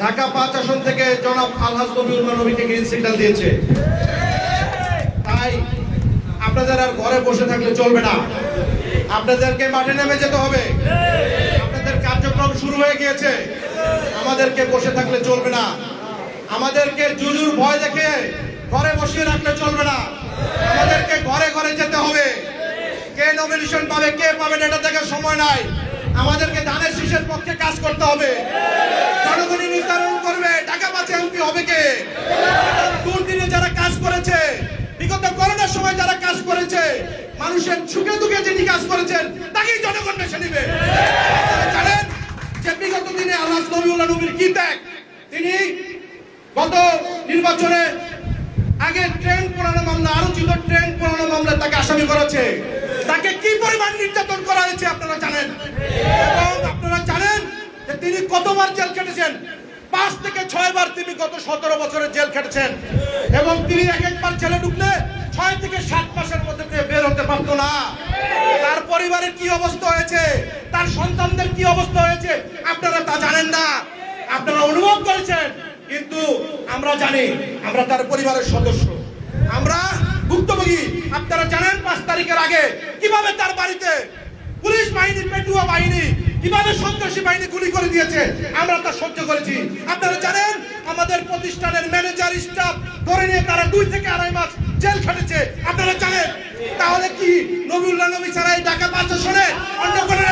ঢাকা পাঁচ আসন থেকে জনাব আলহাজ নবীউল নবীকে গ্রিন সিগন্যাল দিয়েছে। তাই আপনাদের আর ঘরে বসে থাকলে চলবে না। আপনাদেরকে মাঠে নেমে যেতে হবে। আপনাদের কার্যক্রম শুরু হয়ে গিয়েছে। আমাদেরকে বসে থাকলে চলবে না। আমাদেরকে জুজুর ভয় দেখে ঘরে বসিয়ে রাখলে চলবে না। আমাদেরকে ঘরে ঘরে যেতে হবে। কে নমিনেশন পাবে, কে পাবে এটা দেখার সময় নাই। আমাদেরকে ধানের শীষের পক্ষে কাজ করতে হবে। জনগণই নির্ধারণ করবে, টাকা পাচ্ছে এমপি হবে কে? দুর্দিনে যারা কাজ করেছে, বিগত করোনার সময় যারা কাজ করেছে, মানুষের সুখে দুঃখে যিনি কাজ করেছেন, তাকেই জনগণ বেছে নিবে। জানেন যে বিগত দিনে আল্লাহ নবীউল্লাহ নবীর কি ত্যাগ? তিনি গত নির্বাচনে আগে ট্রেন পুরানো মামলা আরও ছিল ট্রেন পুরানো মামলা তাকে আসামি করেছে। কি পরিমাণ নির্যাতন করা হয়েছে আপনারা জানেন? এবং আপনারা জানেন যে তিনি কতবার জেল খেটেছেন? পাঁচ থেকে ছয় বার তিনি গত সতেরো বছরের জেল খেটেছেন। এবং তিনি এক একবার জেলে ঢুকলে ছয় থেকে সাত মাসের মধ্যে বের হতে পারতো না। তার পরিবারের কি অবস্থা হয়েছে? তার সন্তানদের কি অবস্থা হয়েছে? আপনারা তা জানেন না। আপনারা অনুভব করেছেন। কিন্তু আমরা জানি, আমরা তার পরিবারের সদস্য। আমরা ভুক্তভোগী। আপনারা জানেন পাঁচ তারিখের আগে কীভাবে তার বাড়িতে পুলিশ বাহিনী পেটুয়া বাহিনী, কীভাবে সন্ত্রাসী বাহিনী গুলি করে দিয়েছে, আমরা তা সহ্য করেছি। আপনারা জানেন, আমাদের প্রতিষ্ঠানের ম্যানেজার, স্টাফ, ধরে নিয়ে তারা দুই থেকে আড়াই মাস জেল খাটেছে। আপনারা জানেন? তাহলে কি নবীউল্লাহ নবী ছাড়া এই ঢাকা শোনে অন্য কোনো